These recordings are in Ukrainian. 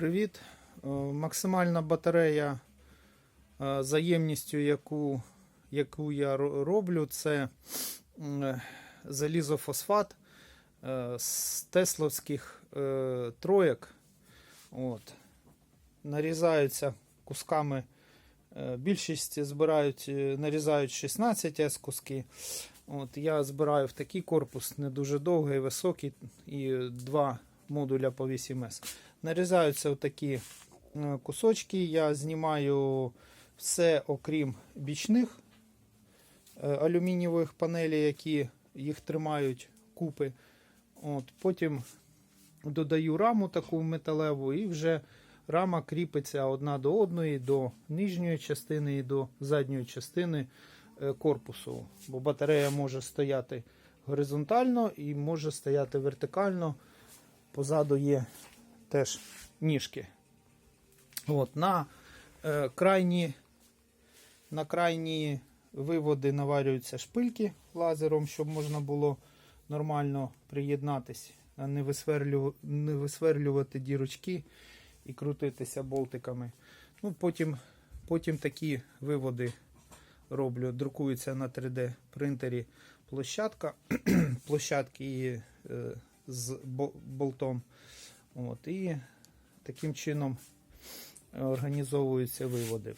Привіт. Е, Максимальна батарея е, за ємністю, яку, яку я роблю, це е, залізофосфат з тесловських троєк. От. Нарізаються кусками. Більшість збирають, нарізають 16 С куски. От, я збираю в такий корпус, не дуже довгий, високий, і два модуля по 8С. Нарізаються такі кусочки. Я знімаю все, окрім бічних е, алюмінієвих панелей, які їх тримають купи. От, Потім додаю раму таку металеву, і вже рама кріпиться одна до одної, до нижньої частини і до задньої частини е, корпусу. Бо батарея може стояти горизонтально і може стояти вертикально. Позаду є теж ніжки. От, на, е, крайні, на крайні виводи наварюються шпильки лазером, щоб можна було нормально приєднатись, а не, висверлю, не висверлювати дірочки і крутитися болтиками. Ну, потім, потім такі виводи роблю. Друкується на 3D принтері площадка, площадки е, з бо- болтом. От, і таким чином е, організовуються виводи.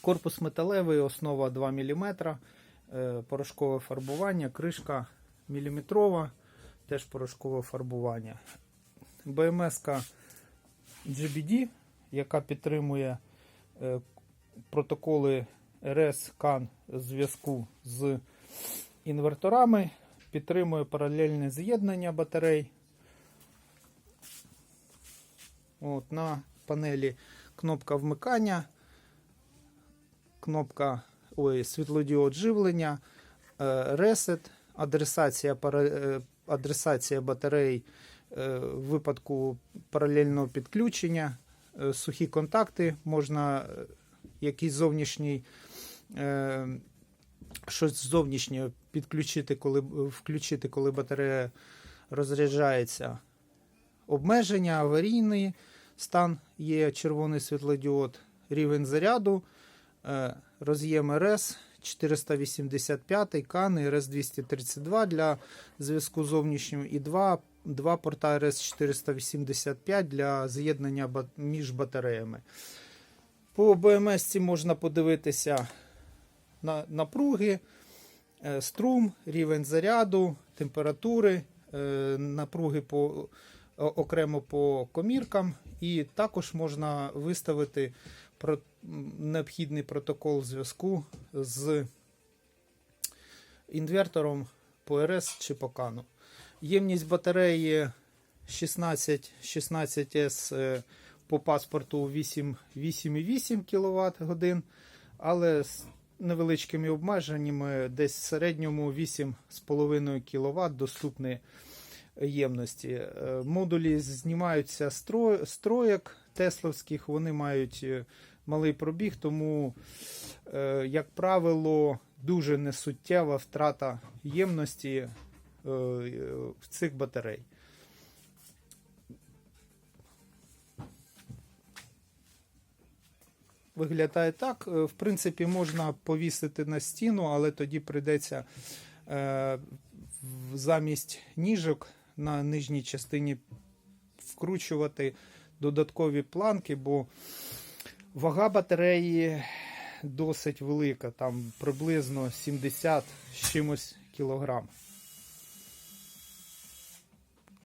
Корпус металевий, основа 2 мм, е, порошкове фарбування, кришка міліметрова, теж порошкове фарбування. БМС GBD, яка підтримує е, протоколи RS CAN зв'язку з інверторами, підтримує паралельне з'єднання батарей. От, на панелі кнопка вмикання, кнопка ой, світлодіод живлення, е, Reset, адресація, е, адресація батарей е, в випадку паралельного підключення, сухі контакти, можна якийсь зовнішній. Щось зовнішнє підключити, коли включити, коли батарея розряджається. Обмеження, аварійний стан є червоний світлодіод, рівень заряду, е, роз'єм РС 485, кан і РС 232 для зв'язку з зовнішнім і два, два порта РС 485 для з'єднання між батареями. По БМС можна подивитися на напруги, е, струм, рівень заряду, температури, е, напруги по, окремо по коміркам, і також можна виставити необхідний протокол зв'язку з інвертором по РС чи по кану. Ємність батареї 16, 16С е, по паспорту 8,8 кВт годин, але з невеличкими обмеженнями десь в середньому 8,5 кВт доступні ємності. Е, Модулі знімаються з тро- троєк тесловських, вони мають е, малий пробіг, тому, е, як правило, дуже несуттєва втрата ємності в цих батарей. Виглядає так. В принципі, можна повісити на стіну, але тоді прийдеться замість ніжок на нижній частині вкручувати додаткові планки, бо вага батареї досить велика, там приблизно 70 з чимось кілограм.